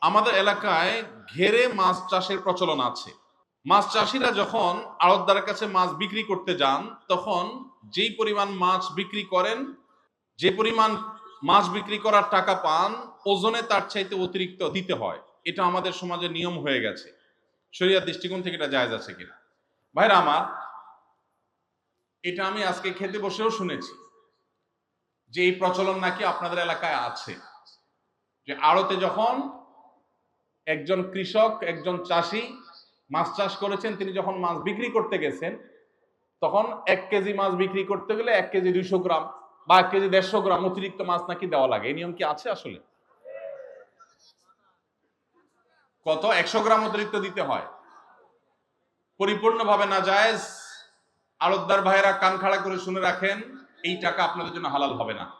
আমাদের এলাকায় ঘেরে মাছ চাষের প্রচলন আছে। মাছ চাষিরা যখন আড়তদারের কাছে মাছ বিক্রি করতে যান, তখন যেই পরিমাণ মাছ বিক্রি করেন, যে পরিমাণ মাছ বিক্রি করার টাকা পান, ওজনে তার চাইতে অতিরিক্ত দিতে হয়। এটা আমাদের সমাজে নিয়ম হয়ে গেছে। শরিয়ার দৃষ্টিকোণ থেকে এটা জায়জ আছে কিনা? ভাইরা আমার, এটা আমি আজকে খেতে বসেও শুনেছি যে এই প্রচলন নাকি আপনাদের এলাকায় আছে। যে আড়তে যখন একজন কৃষক, একজন চাষি মাছ চাষ করেছেন, তিনি যখন মাছ বিক্রি করতে গেছেন, তখন এক কেজি মাছ বিক্রি করতে গেলে এক কেজি দুইশো গ্রাম বা এক কেজি দেড়শো গ্রাম অতিরিক্ত মাছ নাকি দেওয়া লাগে। এই নিয়ম কি আছে আসলে? কত? একশো গ্রাম অতিরিক্ত দিতে হয়। পরিপূর্ণভাবে না যায় আড়তদার ভাইয়েরা কান খাড়া করে শুনে রাখেন, এই টাকা আপনাদের জন্য হালাল হবে না।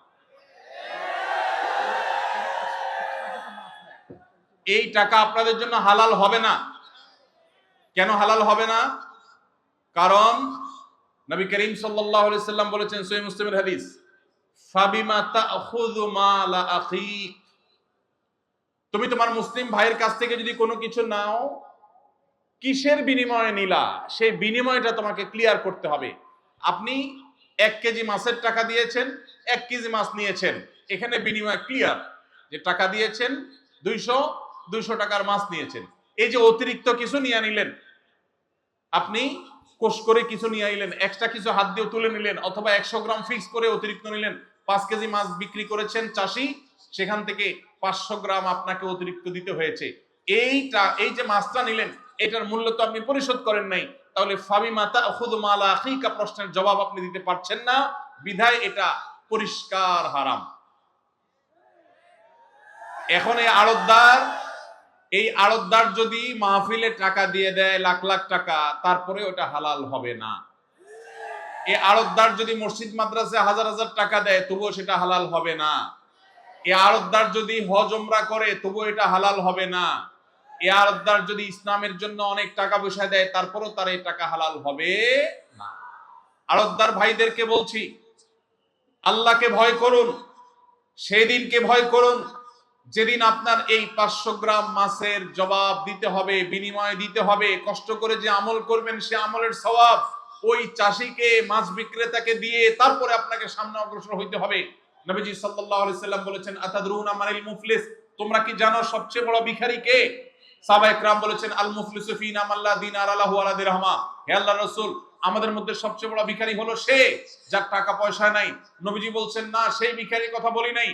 এই টাকা আপনাদের জন্য হালাল হবে না। কেন হালাল হবে না? কারণ নবী করিম আলাইহি সাল্লাম বলেছেন সহিহ মুসলিমের হাদিস মালা তুমি তোমার মুসলিম ভাইয়ের কাছ থেকে যদি কোনো কিছু নাও, কিসের বিনিময়ে নিলা? সেই বিনিময়টা তোমাকে ক্লিয়ার করতে হবে। আপনি এক কেজি মাছের টাকা দিয়েছেন, এক কেজি মাছ নিয়েছেন। এখানে বিনিময় ক্লিয়ার যে টাকা দিয়েছেন দুইশো দুইশো টাকার মাছ নিয়েছেন। এই যে অতিরিক্ত কিছু নিয়ে নিলেন, আপনি কোষ করে কিছু নিয়ে আইলেন এক্সট্রা কিছু হাত দিয়ে তুলে নিলেন, অথবা একশো গ্রাম ফিক্স করে অতিরিক্ত নিলেন, পাঁচ কেজি মাছ বিক্রি করেছেন চাষি, সেখান থেকে পাঁচশো গ্রাম আপনাকে অতিরিক্ত দিতে হয়েছে। এইটা, এই যে মাছটা নিলেন, এটার মূল্য তো আপনি পরিশোধ করেন নাই। তাহলে ফাবি মাতা খুদ মালা আখিকা প্রশ্নের জবাব আপনি দিতে পারছেন না। বিধায় এটা পরিষ্কার হারাম। এখন এই আড়তদার এই আড়তদার যদি মাহফিলে টাকা দিয়ে দেয়, লাখ লাখ টাকা, তারপরে ওটা হালাল হবে না। এই আড়তদার যদি মসজিদ, মাদ্রাসে হাজার হাজার টাকা দেয়, তবুও সেটা হালাল হবে না। এ আড়তদার যদি হজ ওমরা করে, তবুও এটা হালাল হবে না। এ আড়তদার যদি ইসলামের জন্য অনেক টাকা পয়সা দেয়, তারপরও তার এই টাকা হালাল হবে না। আড়তদার ভাইদেরকে বলছি, আল্লাহকে ভয় করুন, সেদিনকে ভয় করুন যেদিন আপনার এই পাঁচশো গ্রাম মাছের জবাব দিতে হবে, বিনিময় দিতে হবে, কষ্ট করে যে আমল করবেন সে আমলের স্বভাব ওই চাষিকে, মাছ বিক্রেতাকে দিয়ে তারপরে আপনাকে সামনে অগ্রসর হইতে হবে। নবীজি সাল্লাম বলেছেন, আতাদরুনা মানিল মুফলিস? তোমরা কি জানো সবচেয়ে বড় ভিখারি কে? আমাদের মধ্যে সবচেয়ে বড় ভিখারি হলো সে, যার টাকা পয়সা নাই। নবীজি বলছেন, না, সেই ভিখারির কথা বলি নাই।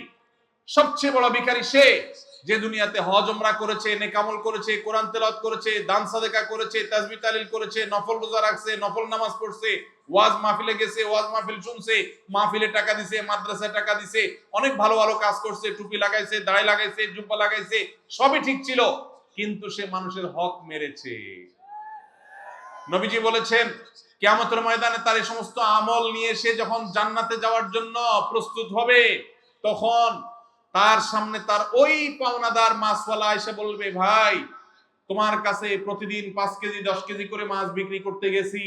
সবচেয়ে বড় ভিখারি সে যে দুনিয়াতে হজ ওমরা করেছে নেকামল করেছে, কোরআন তেলাওয়াত করেছে, দান সাদেকা করেছে, তাজবি তালিল করেছে, নফল রোজা রাখছে, নফল নামাজ পড়ছে, ওয়াজ মাহফিলে গেছে, ওয়াজ মাহফিল শুনছে মাহফিলে টাকা দিছে, মাদ্রাসায় টাকা দিছে, অনেক ভালো ভালো কাজ করছে, টুপি লাগাইছে, দাড়ি লাগাইছে, জুব্বা লাগাইছে, সবই ঠিক ছিল, কিন্তু সে মানুষের হক মেরেছে। নবীজি বলেছেন, কিয়ামতের ময়দানে তার এই সমস্ত আমল নিয়ে সে যখন জান্নাতে যাওয়ার জন্য প্রস্তুত হবে, তখন তার সামনে তার ওই পাওনাদার মাছওয়ালা এসে বলবে, ভাই, তোমার কাছে প্রতিদিন পাঁচ কেজি, দশ কেজি করে মাছ বিক্রি করতে গেছি।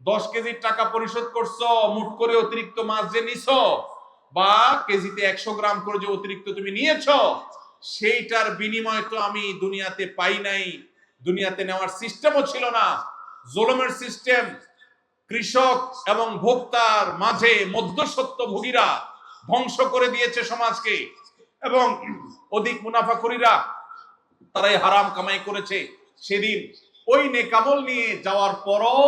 দশ কেজির টাকা পরিশোধ করছ, মুঠ করে অতিরিক্ত মাছ যে নিছ বা কেজিতে একশো গ্রাম করে যে অতিরিক্ত তুমি নিয়েছ, সেইটার বিনিময় তো আমি দুনিয়াতে পাই নাই। দুনিয়াতে নেওয়ার সিস্টেমও ছিল না। জোলমের সিস্টেম কৃষক এবং ভোক্তার মাঝে মধ্যসত্ত্ব ভোগীরা ধ্বংস করে দিয়েছে সমাজকে। এবং অধিক মুনাফাখুরিরা তারাই হারাম কামাই করেছে। সেদিন ওই নেকামল নিয়ে যাওয়ার পরও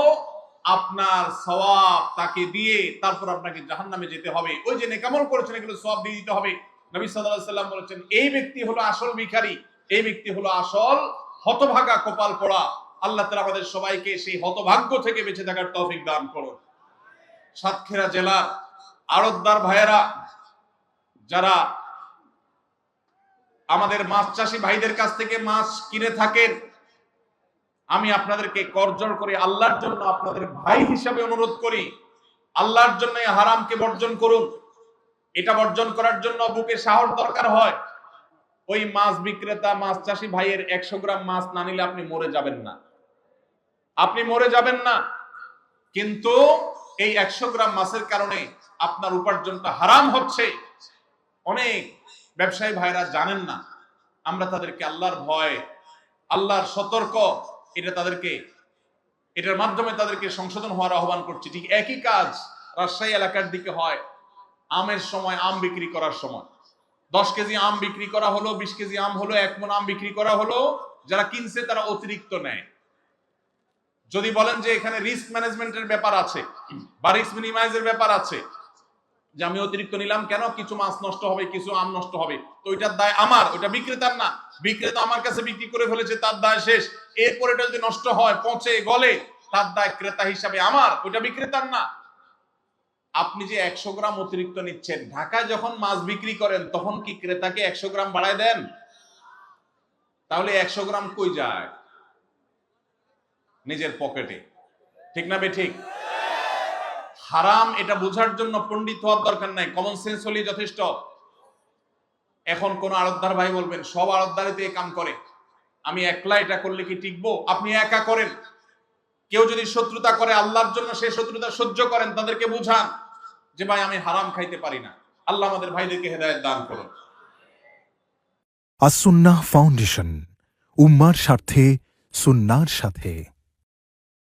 আপনার সওয়াব তাকে দিয়ে তারপর আপনাকে জাহান্নামে যেতে হবে। ওই যে নেকামল করেছেন, এগুলো সওয়াব দিয়ে দিতে হবে। নবী সাল্লাল্লাহু সাল্লাম বলেছেন, এই ব্যক্তি হলো আসল ভিখারি, এই ব্যক্তি হলো আসল হতভাগা কপাল পড়া। আল্লাহ তাআলা আমাদের সবাইকে সেই হতভাগ্য থেকে বেঁচে থাকার তৌফিক দান করুন। সাতক্ষীরা জেলার আড়তদার ভাইয়েরা, যারা আমাদের মাছ চাষি ভাইদের কাছ থেকে মাছ কিনে থাকেন। আমি আপনাদেরকে করজোর করে আল্লাহর জন্য আপনাদের ভাই হিসাবে অনুরোধ করি, আল্লাহর জন্য হারামকে বর্জন করুন। এটা বর্জন করার জন্য বুকে সাহস দরকার হয়। ওই মাছ বিক্রেতা, মাছ চাষি ভাইয়ের একশো গ্রাম মাছ না নিলে আপনি মরে যাবেন না। আপনি মরে যাবেন না। কিন্তু এই একশো গ্রাম মাছের কারণে আপনার উপার্জনটা হারাম হচ্ছে। অনেক ব্যবসায়ী ভাইরা জানেন না, আমরা তাদেরকে আল্লাহর ভয়, আল্লাহর সতর্ক, এটা তাদেরকে, এটার মাধ্যমে তাদেরকে সংশোধন হওয়ার আহ্বান করছি। ঠিক একই কাজ রাজশাহী এলাকার দিকে হয়, আমের সময় আম বিক্রি করার সময়। দশ কেজি আম বিক্রি করা হলো, বিশ কেজি আম হলো, এক মন আম বিক্রি করা হলো, যারা কিনছে তারা অতিরিক্ত নেয়। যদি বলেন যে এখানে রিস্ক ম্যানেজমেন্টের ব্যাপার আছে, বা রিস্ক মিনিমাইজের ব্যাপার আছে যে আমি অতিরিক্ত নিলাম কেন? কিছু মাছ নষ্ট হবে, কিছু আম নষ্ট হবে। তো ওইটার দায় আমার, ওইটা বিক্রেতার না। বিক্রেতা আমার কাছে বিক্রি করে ফেলেছে, তার দায় শেষ। এরপর এটা যদি নষ্ট হয়, পচে গলে, তার দায় ক্রেতা হিসাবে আমার, ওইটা বিক্রেতার না। আপনি যে একশো গ্রাম অতিরিক্ত নিচ্ছেন, ঢাকায় যখন মাছ বিক্রি করেন, তখন কি ক্রেতাকে একশো গ্রাম বাড়ায় দেন? তাহলে একশো গ্রাম কই যায়? নিজের পকেটে। ঠিক না বে ঠিক? হারাম, এটা বোঝার জন্য পণ্ডিত হওয়ার দরকার নাই। কমন সেন্স হলেই যথেষ্ট। এখন কোন আড়তদার ভাই বলবেন, সব আড়তদারিতে কাম করে। আমি একলা এটা করলে কি টিকবো? আপনি একা করেন। কেউ যদি শত্রুতা করে, আল্লাহর জন্য সেই শত্রুতা সহ্য করেন, তাদেরকে বুঝান যে, ভাই, আমি হারাম খাইতে পারি না। আল্লাহ আমাদের ভাইদেরকে হেদায়েত দান করুন। আসুন্নাহ ফাউন্ডেশন, উম্মার স্বার্থে, সুন্নার সাথে।